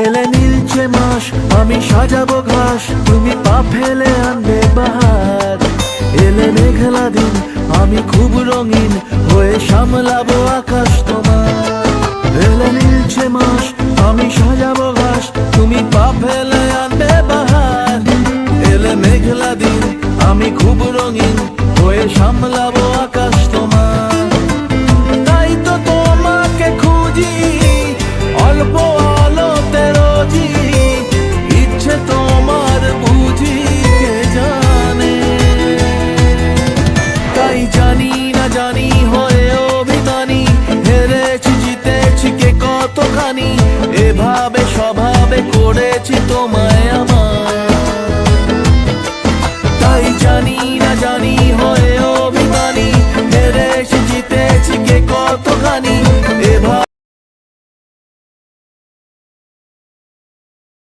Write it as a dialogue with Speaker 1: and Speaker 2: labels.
Speaker 1: এলে নীলছে মাস, আমি সাজাবো ঘাস, তুমি পা ফেলে আনবে বাহার। এলে মেঘলা দিন, আমি খুব রঙিন হয়ে সামলাবো আকাশ তোমার। এলে নীলছে মাস, আমি সাজাবো ঘাস, তুমি পা ফেলে আনবে বাহার। এলে মেঘলা দিন, আমি খুব রঙিন হয়ে সামলাবো কতখানি এভাবে, স্বভাবে করেছি তোমায় আমার। তাই জানি না, জানি হয়ে অভিমানী হেরেছি জিতেছি কে কতখানি।